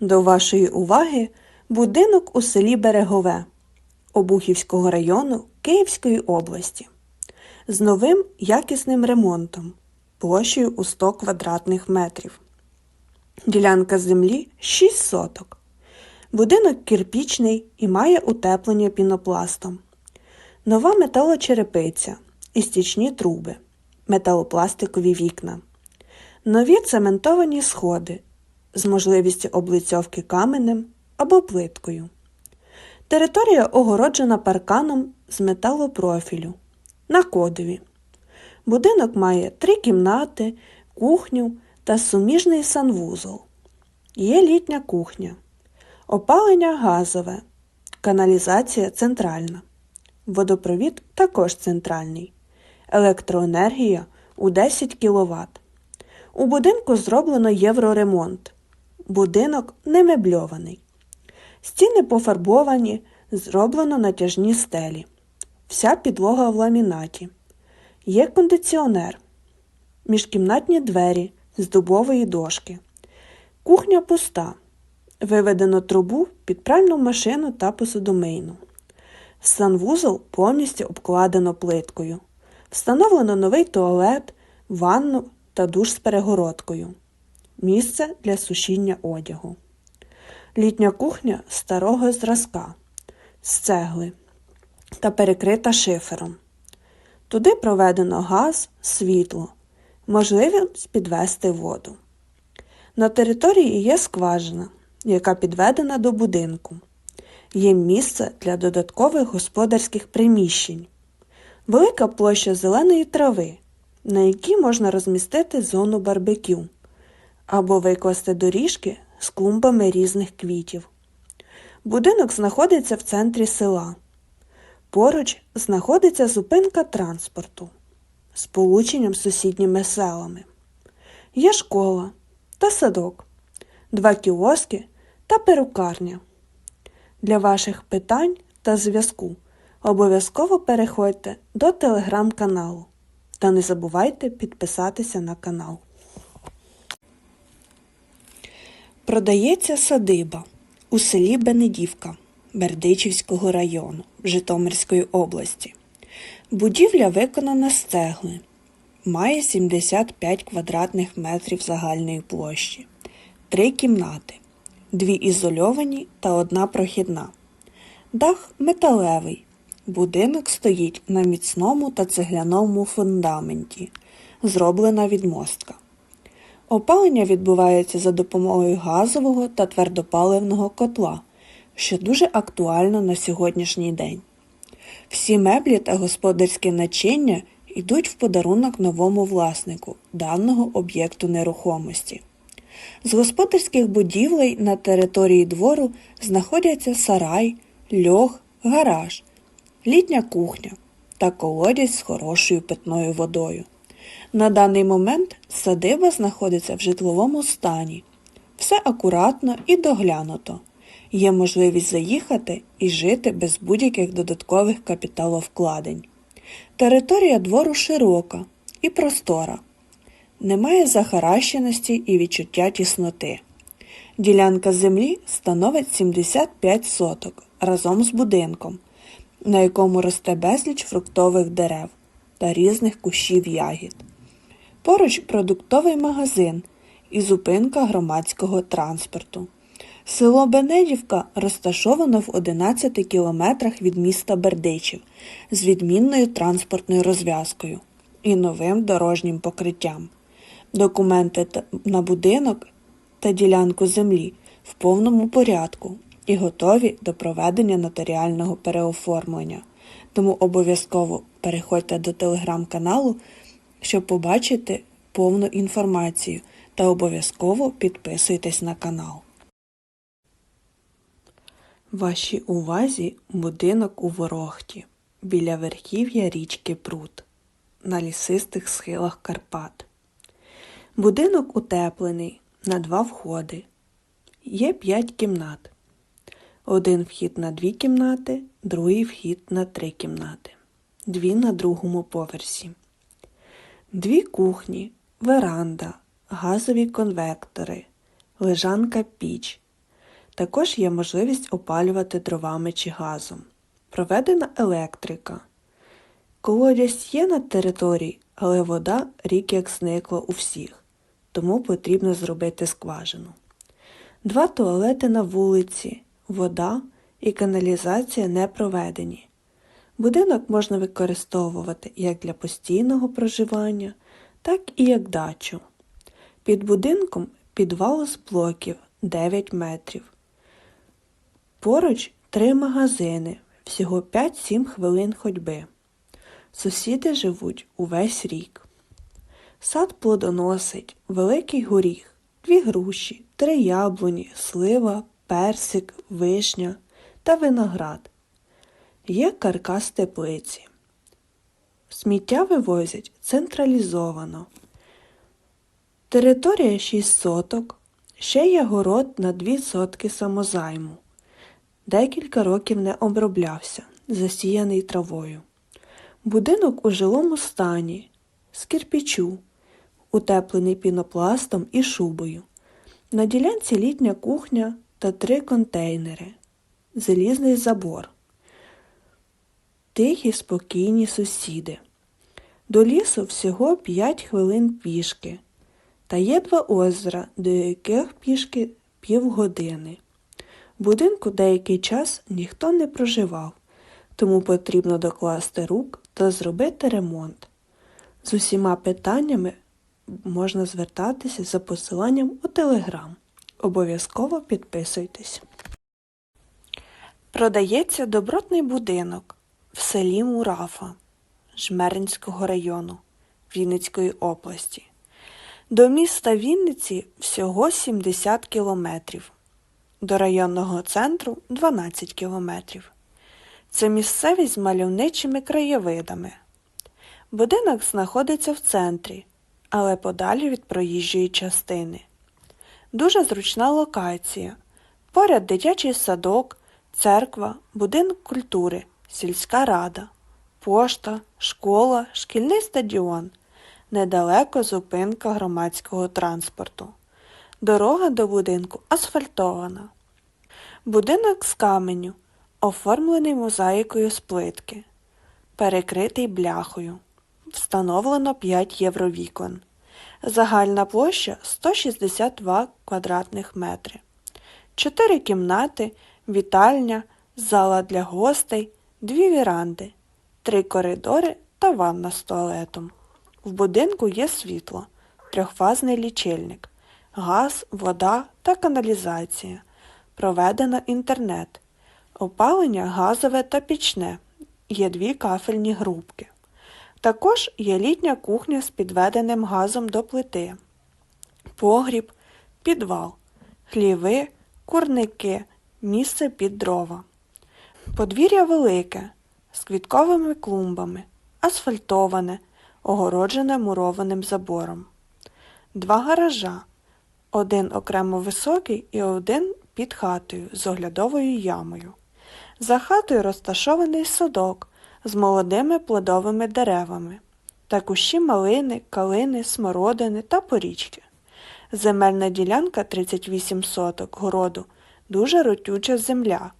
До вашої уваги будинок у селі Берегове Обухівського району Київської області з новим якісним ремонтом площею у 100 квадратних метрів. Ділянка землі 6 соток. Будинок кирпічний і має утеплення пінопластом. Нова металочерепиця і стічні труби, металопластикові вікна. Нові цементовані сходи з можливістю облицьовки каменем або плиткою. Територія огороджена парканом з металопрофілю на кодові. Будинок має три кімнати, кухню та суміжний санвузол. Є літня кухня, опалення газове, каналізація центральна. Водопровід також центральний. Електроенергія у 10 кВт. У будинку зроблено євроремонт. Будинок не мебльований. Стіни пофарбовані, зроблено натяжні стелі. Вся підлога в ламінаті. Є кондиціонер, міжкімнатні двері з дубової дошки. Кухня пуста. Виведено трубу під пральну машину та посудомийну. Санвузол повністю обкладено плиткою. Встановлено новий туалет, ванну та душ з перегородкою. Місце для сушіння одягу. Літня кухня старого зразка з цегли та перекрита шифером. Туди проведено газ, світло, можливість підвести воду. На території є скважина, яка підведена до будинку. Є місце для додаткових господарських приміщень, велика площа зеленої трави, на якій можна розмістити зону барбекю або викласти доріжки з клумбами різних квітів. Будинок знаходиться в центрі села. Поруч знаходиться зупинка транспорту з полученням з сусідніми селами. Є школа та садок, два кіоски та перукарня. Для ваших питань та зв'язку обов'язково переходьте до телеграм-каналу та не забувайте підписатися на канал. Продається садиба у селі Бенедівка Бердичівського району Житомирської області. Будівля виконана з цегли. Має 75 квадратних метрів загальної площі, три кімнати, дві ізольовані та одна прохідна. Дах металевий. Будинок стоїть на міцному та цегляному фундаменті, зроблена відмостка. Опалення відбувається за допомогою газового та твердопаливного котла, що дуже актуально на сьогоднішній день. Всі меблі та господарське начиння йдуть в подарунок новому власнику даного об'єкту нерухомості. З господарських будівлей на території двору знаходяться сарай, льох, гараж, літня кухня та колодязь з хорошою питною водою. На даний момент садиба знаходиться в житловому стані. Все акуратно і доглянуто. Є можливість заїхати і жити без будь-яких додаткових капіталовкладень. Територія двору широка і простора. Немає захаращеності і відчуття тісноти. Ділянка землі становить 75 соток разом з будинком, на якому росте безліч фруктових дерев та різних кущів ягід. Поруч продуктовий магазин і зупинка громадського транспорту. Село Бенедівка розташовано в 11 кілометрах від міста Бердичів з відмінною транспортною розв'язкою і новим дорожнім покриттям. Документи на будинок та ділянку землі в повному порядку і готові до проведення нотаріального переоформлення. Тому обов'язково переходьте до телеграм-каналу, щоб побачити повну інформацію та обов'язково підписуйтесь на канал. Вашій увазі будинок у Ворохті біля верхів'я річки Прут на лісистих схилах Карпат. Будинок утеплений на два входи. Є п'ять кімнат. Один вхід на дві кімнати, другий вхід на три кімнати, дві на другому поверсі. Дві кухні, веранда, газові конвектори, лежанка піч, Також є можливість опалювати дровами чи газом. Проведена електрика. Колодязь є на території, але вода рік як зникла у всіх, тому потрібно зробити скважину. Два туалети на вулиці, вода і каналізація не проведені. Будинок можна використовувати як для постійного проживання, так і як дачу. Під будинком підвал з блоків 9 метрів. Поруч три магазини, всього 5-7 хвилин ходьби. Сусіди живуть увесь рік. Сад плодоносить, великий горіх, дві груші, три яблуні, слива, персик, вишня та виноград. Є каркас теплиці. Сміття вивозять централізовано. Територія 6 соток, ще є город на 2 сотки самозайму. Декілька років не оброблявся, засіяний травою. Будинок у жилому стані, з кирпічу, утеплений пінопластом і шубою. На ділянці літня кухня та три контейнери, залізний забор. Тихі, спокійні сусіди. До лісу всього 5 хвилин пішки. Та є два озера, до яких пішки півгодини. В будинку деякий час ніхто не проживав, тому потрібно докласти рук та зробити ремонт. З усіма питаннями можна звертатися за посиланням у Телеграм. Обов'язково підписуйтесь. Продається добротний будинок в селі Мурафа Жмеринського району Вінницької області. До міста Вінниці всього 70 кілометрів, до районного центру 12 кілометрів. Це місцевість з мальовничими краєвидами. Будинок знаходиться в центрі, але подалі від проїжджої частини. Дуже зручна локація. Поряд дитячий садок, церква, будинок культури, сільська рада, пошта, школа, шкільний стадіон, недалеко зупинка громадського транспорту. Дорога до будинку асфальтована. Будинок з каменю, оформлений мозаїкою з плитки, перекритий бляхою. Встановлено 5 євровікон. Загальна площа 162 квадратних метри. Чотири кімнати, вітальня, зала для гостей, дві віранди, три коридори та ванна з туалетом. В будинку є світло, трьохфазний лічильник, газ, вода та каналізація. Проведено інтернет, опалення газове та пічне. Є дві кафельні грубки. Також є літня кухня з підведеним газом до плити, погріб, підвал, хліви, курники, місце під дрова. Подвір'я велике, з квітковими клумбами, асфальтоване, огороджене мурованим забором. Два гаража, один окремо високий і один під хатою з оглядовою ямою. За хатою розташований садок з молодими плодовими деревами та кущі малини, калини, смородини та порічки. Земельна ділянка 38 соток городу, дуже ротюча земля.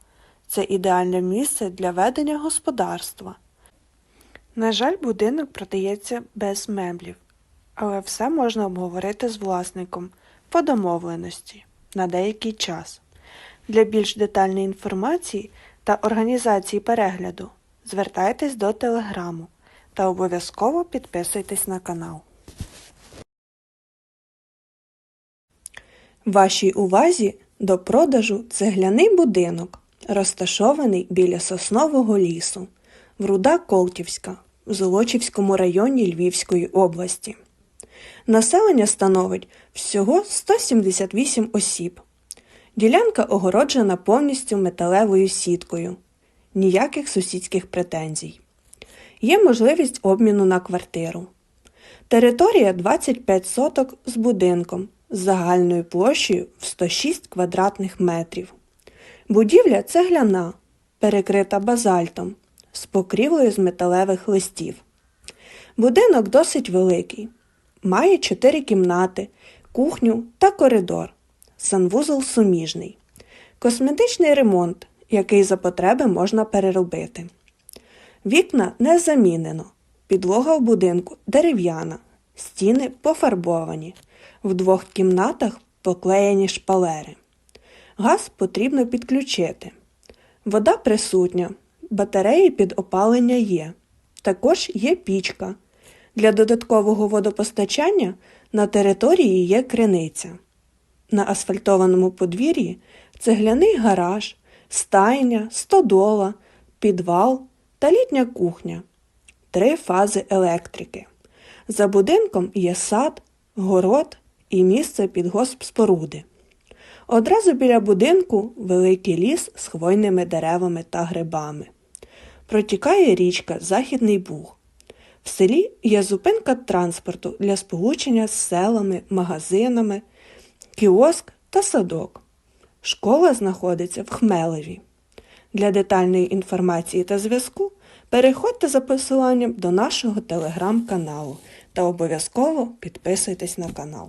Це ідеальне місце для ведення господарства. На жаль, будинок продається без меблів, але все можна обговорити з власником по домовленості на деякий час. Для більш детальної інформації та організації перегляду звертайтесь до телеграму та обов'язково підписуйтесь на канал. Вашій увазі до продажу цегляний будинок, розташований біля соснового лісу, Вруда Колтівська в Золочівському районі Львівської області. Населення становить всього 178 осіб. Ділянка огороджена повністю металевою сіткою. Ніяких сусідських претензій. Є можливість обміну на квартиру. Територія 25 соток з будинком з загальною площею в 106 квадратних метрів. Будівля цегляна, перекрита базальтом, з покрівлею з металевих листів. Будинок досить великий. Має 4 кімнати, кухню та коридор. Санвузол суміжний. косметичний ремонт, який за потреби можна переробити. Вікна не замінено, підлога в будинку дерев'яна, стіни пофарбовані, в двох кімнатах поклеєні шпалери. Газ потрібно підключити. Вода присутня, батареї під опалення є. Також є пічка. Для додаткового водопостачання на території є криниця. На асфальтованому подвір'ї цегляний гараж, стайня, стодола, підвал та літня кухня. Три фази електрики. За будинком є сад, город і місце під госпспоруди. Одразу біля будинку великий ліс з хвойними деревами та грибами. Протікає річка Західний Буг. В селі є зупинка транспорту для сполучення з селами, магазинами, кіоск та садок. Школа знаходиться в Хмелеві. Для детальної інформації та зв'язку переходьте за посиланням до нашого телеграм-каналу та обов'язково підписуйтесь на канал.